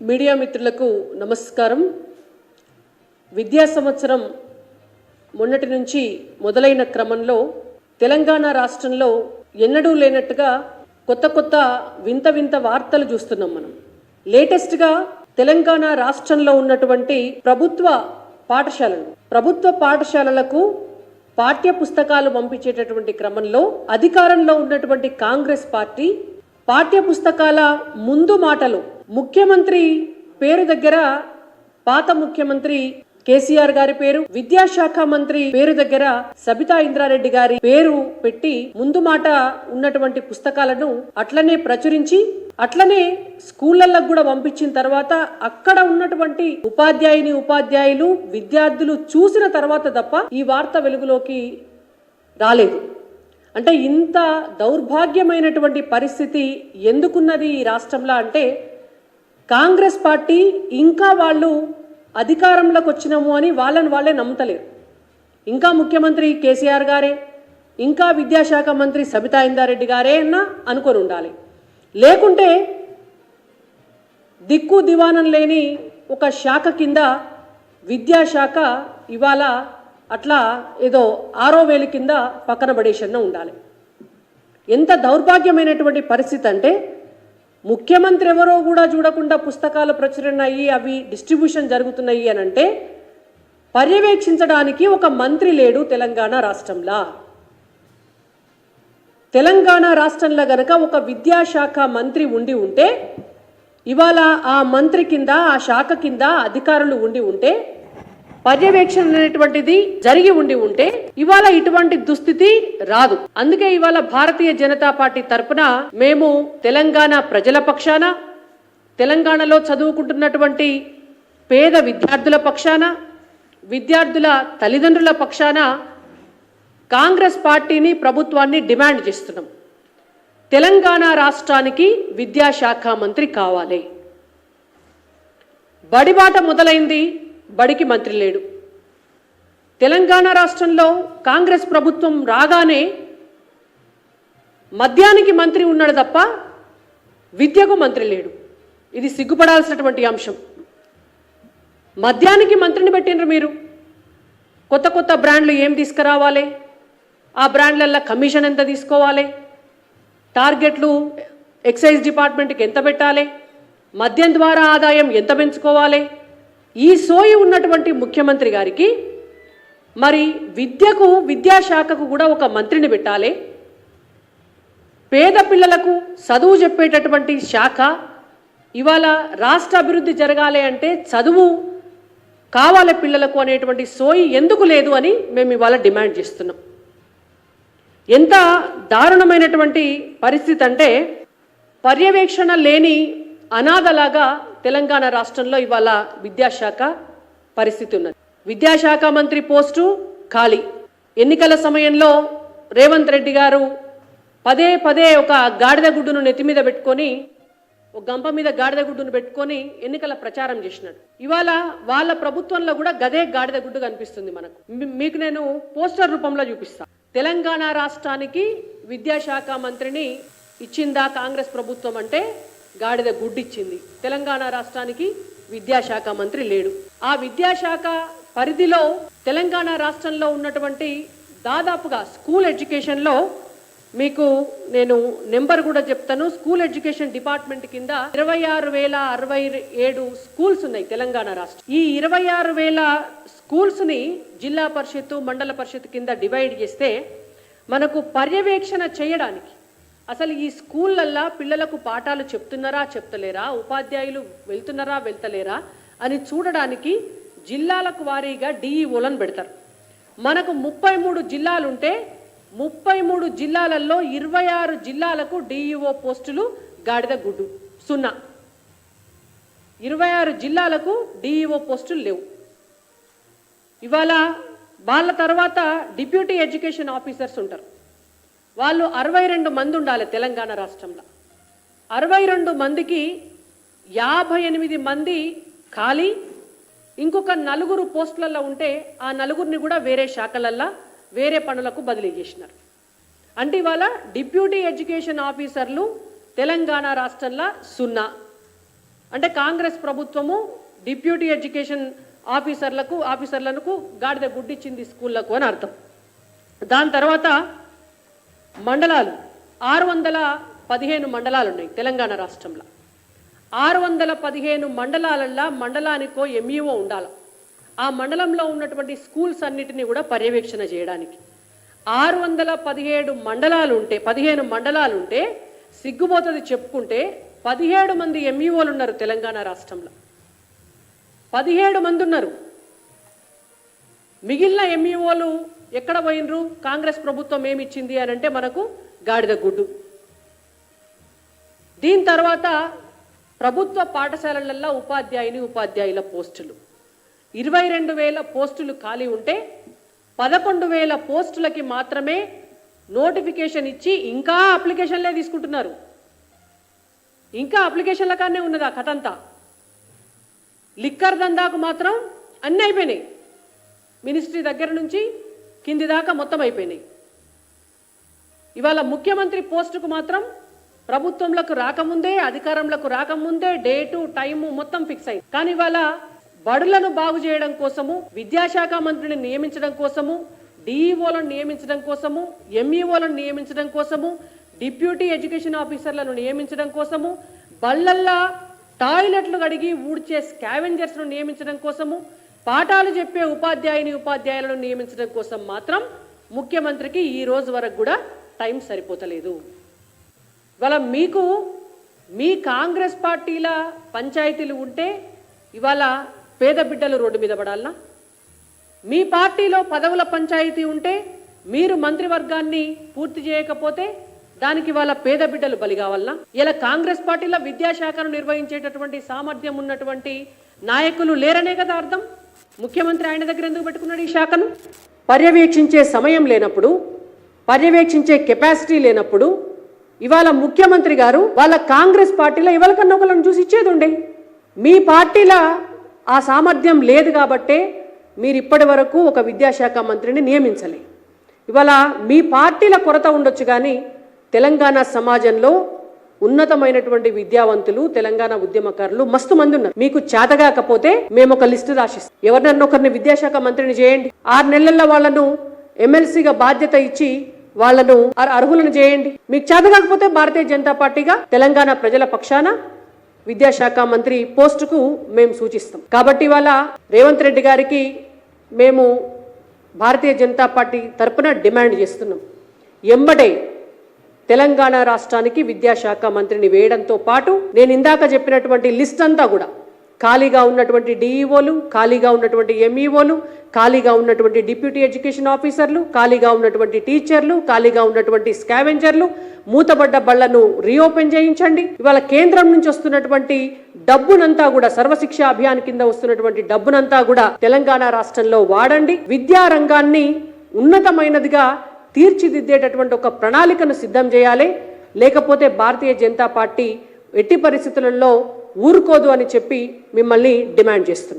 Media మిత్రులకు నమస్కారం. విద్యా సంవత్సరం మొన్నటి నుంచి మొదలైన క్రమంలో తెలంగాణ రాష్ట్రంలో ఎన్నడూ లేనట్టుగా కొత్త కొత్త వింత వింత వార్తలు చూస్తున్నాం మనం. లేటెస్ట్గా తెలంగాణ రాష్ట్రంలో ఉన్నటువంటి ప్రభుత్వ పాఠశాలలు ప్రభుత్వ పాఠశాలలకు పాఠ్య పుస్తకాలు పంపించేటటువంటి క్రమంలో అధికారంలో ఉన్నటువంటి కాంగ్రెస్ పార్టీ పాఠ్య పుస్తకాల ముందు మాటలు ముఖ్యమంత్రి పేరు దగ్గర పాత ముఖ్యమంత్రి కేసీఆర్ గారి పేరు విద్యాశాఖ మంత్రి పేరు దగ్గర సబితా ఇంద్రారెడ్డి గారి పేరు పెట్టి ముందు మాట ఉన్నటువంటి పుస్తకాలను అట్లనే ప్రచురించి అట్లనే స్కూళ్ళల్లో కూడా పంపించిన తర్వాత అక్కడ ఉన్నటువంటి ఉపాధ్యాయుని ఉపాధ్యాయులు విద్యార్థులు చూసిన తర్వాత తప్ప ఈ వార్త వెలుగులోకి రాలేదు. అంటే ఇంత దౌర్భాగ్యమైనటువంటి పరిస్థితి ఎందుకున్నది ఈ రాష్ట్రంలో అంటే కాంగ్రెస్ పార్టీ ఇంకా వాళ్ళు అధికారంలోకి వచ్చినాము అని వాళ్ళని వాళ్ళే నమ్ముతలేరు. ఇంకా ముఖ్యమంత్రి కేసీఆర్ గారే ఇంకా విద్యాశాఖ మంత్రి సబితా ఇందారెడ్డి గారే అన్న అనుకొని ఉండాలి. లేకుంటే దిక్కు దివానం లేని ఒక శాఖ కింద విద్యాశాఖ ఇవాళ అట్లా ఏదో ఆరో వేలు కింద పక్కన పడేసన్న ఉండాలి. ఎంత దౌర్భాగ్యమైనటువంటి పరిస్థితి అంటే ముఖ్యమంత్రి ఎవరో కూడా చూడకుండా పుస్తకాలు ప్రచురణ అయ్యి అవి డిస్ట్రిబ్యూషన్ జరుగుతున్నాయి అని అంటే పర్యవేక్షించడానికి ఒక మంత్రి లేడు తెలంగాణ రాష్ట్రంలో. తెలంగాణ రాష్ట్రంలో గనక ఒక విద్యాశాఖ మంత్రి ఉండి ఉంటే ఇవాళ ఆ మంత్రి కింద ఆ శాఖ కింద అధికారులు ఉండి ఉంటే పర్యవేక్షణ అనేటువంటిది జరిగి ఉండి ఉంటే ఇవాళ ఇటువంటి దుస్థితి రాదు. అందుకే ఇవాళ భారతీయ జనతా పార్టీ తరపున మేము తెలంగాణ ప్రజల పక్షాన తెలంగాణలో చదువుకుంటున్నటువంటి పేద విద్యార్థుల పక్షాన విద్యార్థుల తల్లిదండ్రుల పక్షాన కాంగ్రెస్ పార్టీని ప్రభుత్వాన్ని డిమాండ్ చేస్తున్నాం. తెలంగాణ రాష్ట్రానికి విద్యాశాఖ మంత్రి కావాలి. బడిబాట మొదలైంది. బడికి మంత్రి లేడు. తెలంగాణ రాష్ట్రంలో కాంగ్రెస్ ప్రభుత్వం రాగానే మద్యానికి మంత్రి ఉన్నాడు తప్ప విద్యకు మంత్రి లేడు. ఇది సిగ్గుపడాల్సినటువంటి అంశం. మద్యానికి మంత్రిని పెట్టినరు మీరు. కొత్త కొత్త బ్రాండ్లు ఏం తీసుకురావాలి? ఆ బ్రాండ్లల్లో కమిషన్ ఎంత తీసుకోవాలి? టార్గెట్లు ఎక్సైజ్ డిపార్ట్మెంట్కి ఎంత పెట్టాలి? మద్యం ద్వారా ఆదాయం ఎంత పెంచుకోవాలి? ఈ సోయి ఉన్నటువంటి ముఖ్యమంత్రి గారికి మరి విద్యకు విద్యాశాఖకు కూడా ఒక మంత్రిని పెట్టాలి. పేద పిల్లలకు చదువు చెప్పేటటువంటి శాఖ ఇవాళ రాష్ట్ర అభివృద్ధి జరగాలి అంటే చదువు కావాలి పిల్లలకు అనేటువంటి సోయి ఎందుకు లేదు అని మేము ఇవాళ డిమాండ్ చేస్తున్నాం. ఎంత దారుణమైనటువంటి పరిస్థితి అంటే పర్యవేక్షణ లేని అనాథలాగా తెలంగాణ రాష్ట్రంలో ఇవాళ విద్యాశాఖ పరిస్థితి ఉన్నది. విద్యాశాఖ మంత్రి పోస్టు ఖాళీ. ఎన్నికల సమయంలో రేవంత్ రెడ్డి గారు పదే పదే ఒక గాడిద గుడ్డును నెత్తి మీద పెట్టుకొని ఒక గంప మీద గాడిద గుడ్డును పెట్టుకొని ఎన్నికల ప్రచారం చేసినాడు. ఇవాళ వాళ్ళ ప్రభుత్వంలో కూడా గదే గాడిద గుడ్డు కనిపిస్తుంది మనకు. మీకు నేను పోస్టర్ రూపంలో చూపిస్తాను తెలంగాణ రాష్ట్రానికి విద్యాశాఖ మంత్రిని ఇచ్చిందా కాంగ్రెస్ ప్రభుత్వం అంటే గాడిద గుడ్డిచ్చింది. తెలంగాణ రాష్ట్రానికి విద్యాశాఖ మంత్రి లేడు. ఆ విద్యాశాఖ పరిధిలో తెలంగాణ రాష్ట్రంలో ఉన్నటువంటి దాదాపుగా స్కూల్ ఎడ్యుకేషన్లో మీకు నేను నెంబర్ కూడా చెప్తాను. స్కూల్ ఎడ్యుకేషన్ డిపార్ట్మెంట్ కింద ఇరవై ఆరు వేల అరవై ఏడు స్కూల్స్ ఉన్నాయి తెలంగాణ రాష్ట్రం. ఈ ఇరవై ఆరు వేల స్కూల్స్ని జిల్లా పరిషత్తు మండల పరిషత్ కింద డివైడ్ చేస్తే మనకు పర్యవేక్షణ చేయడానికి అసలు ఈ స్కూళ్ళల్లో పిల్లలకు పాఠాలు చెప్తున్నారా చెప్తలేరా ఉపాధ్యాయులు వెళ్తున్నారా వెళ్తలేరా అని చూడడానికి జిల్లాలకు వారీగా డిఈఓలను పెడతారు. మనకు ముప్పై మూడు జిల్లాలుంటే ముప్పై మూడు జిల్లాలలో ఇరవై ఆరు జిల్లాలకు డిఈఓ పోస్టులు గాడిద గుడ్డు. సున్నా. ఇరవై ఆరు జిల్లాలకు డిఈఓ పోస్టులు లేవు. ఇవాళ వాళ్ళ తర్వాత డిప్యూటీ ఎడ్యుకేషన్ ఆఫీసర్స్ ఉంటారు. వాళ్ళు అరవై రెండు మంది ఉండాలి తెలంగాణ రాష్ట్రంలో. అరవై రెండు మందికి యాభై ఎనిమిది మంది ఖాళీ ఇంకొక నలుగురు పోస్టులలో ఉంటే ఆ నలుగురిని కూడా వేరే శాఖలల్లో వేరే పనులకు బదిలీ చేసినారు. అంటే ఇవాళ డిప్యూటీ ఎడ్యుకేషన్ ఆఫీసర్లు తెలంగాణ రాష్ట్రంలో సున్నా. అంటే కాంగ్రెస్ ప్రభుత్వము డిప్యూటీ ఎడ్యుకేషన్ ఆఫీసర్లకు ఆఫీసర్లకు గాడిద గుడ్డిచ్చింది స్కూళ్ళకు అని అర్థం. దాని తర్వాత మండలాలు. ఆరు వందల పదిహేను మండలాలు ఉన్నాయి తెలంగాణ రాష్ట్రంలో. ఆరు వందల పదిహేను మండలాలల్లో మండలానికో ఎంఈఓ ఉండాలి. ఆ మండలంలో ఉన్నటువంటి స్కూల్స్ అన్నిటినీ కూడా పర్యవేక్షణ చేయడానికి. ఆరు వందల పదిహేడు మండలాలు ఉంటే పదిహేను మండలాలు ఉంటే సిగ్గుపోతుంది చెప్పుకుంటే పదిహేడు మంది ఎంఈఓలు ఉన్నారు తెలంగాణ రాష్ట్రంలో. పదిహేడు మంది ఉన్నారు మిగిలిన ఎంఈఓలు ఎక్కడ పోయినరు? కాంగ్రెస్ ప్రభుత్వం ఏమిచ్చింది అని అంటే మనకు గాడిద గుడ్డు. దీని తర్వాత ప్రభుత్వ పాఠశాలలలో ఉపాధ్యాయుని ఉపాధ్యాయుల పోస్టులు. ఇరవై రెండు వేల పోస్టులు ఖాళీ ఉంటే పదకొండు వేల పోస్టులకి మాత్రమే నోటిఫికేషన్ ఇచ్చి ఇంకా అప్లికేషన్లే తీసుకుంటున్నారు. ఇంకా అప్లికేషన్ల కానే ఉన్నది ఆ కథ అంతా లిక్కర్ దందాకు మాత్రం అన్నీ అయిపోయినాయి. మినిస్ట్రీ దగ్గర నుంచి కింది దాకా మొత్తం అయిపోయినాయి. ఇవాళ ముఖ్యమంత్రి పోస్టుకు మాత్రం ప్రభుత్వంలోకి రాకముందే అధికారంలోకి రాకముందే డేటు టైము మొత్తం ఫిక్స్ అయింది. కానీ ఇవాళ బడులను బాగు చేయడం కోసము విద్యాశాఖ మంత్రిని నియమించడం కోసము డిఈఓలను నియమించడం కోసము ఎంఈఓలను నియమించడం కోసము డిప్యూటీ ఎడ్యుకేషన్ ఆఫీసర్లను నియమించడం కోసము బళ్ళల్లా టాయిలెట్లు కడిగి ఊడ్చే స్కావెంజర్స్ను నియమించడం కోసము పాఠాలు చెప్పే ఉపాధ్యాయుని ఉపాధ్యాయులను నియమించడం కోసం మాత్రం ముఖ్యమంత్రికి ఈ రోజు వరకు కూడా టైం సరిపోతలేదు. ఇవాళ మీకు మీ కాంగ్రెస్ పార్టీల పంచాయతీలు ఉంటే ఇవాళ పేద బిడ్డలు రోడ్డు మీద పడాలనా? మీ పార్టీలో పదవుల పంచాయతీ ఉంటే మీరు మంత్రివర్గాన్ని పూర్తి చేయకపోతే దానికి వాళ్ళ పేద బిడ్డలు బలి కావాలనా? ఇలా కాంగ్రెస్ పార్టీలో విద్యాశాఖను నిర్వహించేటటువంటి సామర్థ్యం ఉన్నటువంటి నాయకులు లేరనే కదా అర్థం? ముఖ్యమంత్రి ఆయన దగ్గర ఎందుకు పెట్టుకున్నాడు ఈ శాఖను? పర్యవేక్షించే సమయం లేనప్పుడు పర్యవేక్షించే కెపాసిటీ లేనప్పుడు ఇవాళ ముఖ్యమంత్రి గారు వాళ్ళ కాంగ్రెస్ పార్టీలో ఎవరికన్నా ఒకళ్ళని చూసి ఇచ్చేది ఉండే. మీ పార్టీల ఆ సామర్థ్యం లేదు కాబట్టే మీరు ఇప్పటి వరకు ఒక విద్యాశాఖ మంత్రిని నియమించలే. ఇవాళ మీ పార్టీల కొరత ఉండొచ్చు కానీ తెలంగాణ సమాజంలో ఉన్నతమైనటువంటి విద్యావంతులు తెలంగాణ ఉద్యమకారులు మస్తు మంది ఉన్నారు. మీకు చేతగాకపోతే మేము ఒక లిస్టు రాసిస్తాం. ఎవరినన్నా ఒకరిని విద్యాశాఖ మంత్రిని చేయండి. ఆరు నెలల్లో వాళ్ళను ఎమ్మెల్సీగా బాధ్యత ఇచ్చి వాళ్ళను అర్హులను చేయండి. మీకు చేతగాకపోతే భారతీయ జనతా పార్టీగా తెలంగాణ ప్రజల పక్షాన విద్యాశాఖ మంత్రి పోస్టుకు మేము సూచిస్తాం. కాబట్టి ఇవాళ రేవంత్ రెడ్డి గారికి మేము భారతీయ జనతా పార్టీ తరపున డిమాండ్ చేస్తున్నాం. ఎంబడే తెలంగాణ రాష్ట్రానికి విద్యాశాఖ మంత్రిని వేయడంతో పాటు నేను ఇందాక చెప్పినటువంటి లిస్ట్ అంతా కూడా ఖాళీగా ఉన్నటువంటి డిఈఓలు ఖాళీగా ఉన్నటువంటి ఎంఈఓలు ఖాళీగా ఉన్నటువంటి డిప్యూటీ ఎడ్యుకేషన్ ఆఫీసర్లు ఖాళీగా ఉన్నటువంటి టీచర్లు ఖాళీగా ఉన్నటువంటి స్కావెంజర్లు మూతబడ్డ బళ్ళను రీఓపెన్ చేయించండి. ఇవాళ కేంద్రం నుంచి వస్తున్నటువంటి డబ్బునంతా కూడా సర్వశిక్ష అభియాన్ కింద వస్తున్నటువంటి డబ్బునంతా కూడా తెలంగాణ రాష్ట్రంలో వాడండి. విద్యారంగాన్ని ఉన్నతమైనదిగా తీర్చిదిద్దేటటువంటి ఒక ప్రణాళికను సిద్ధం చేయాలి. లేకపోతే భారతీయ జనతా పార్టీ ఎట్టి పరిస్థితులలో ఊరుకోదు అని చెప్పి మిమ్మల్ని డిమాండ్ చేస్తున్నాం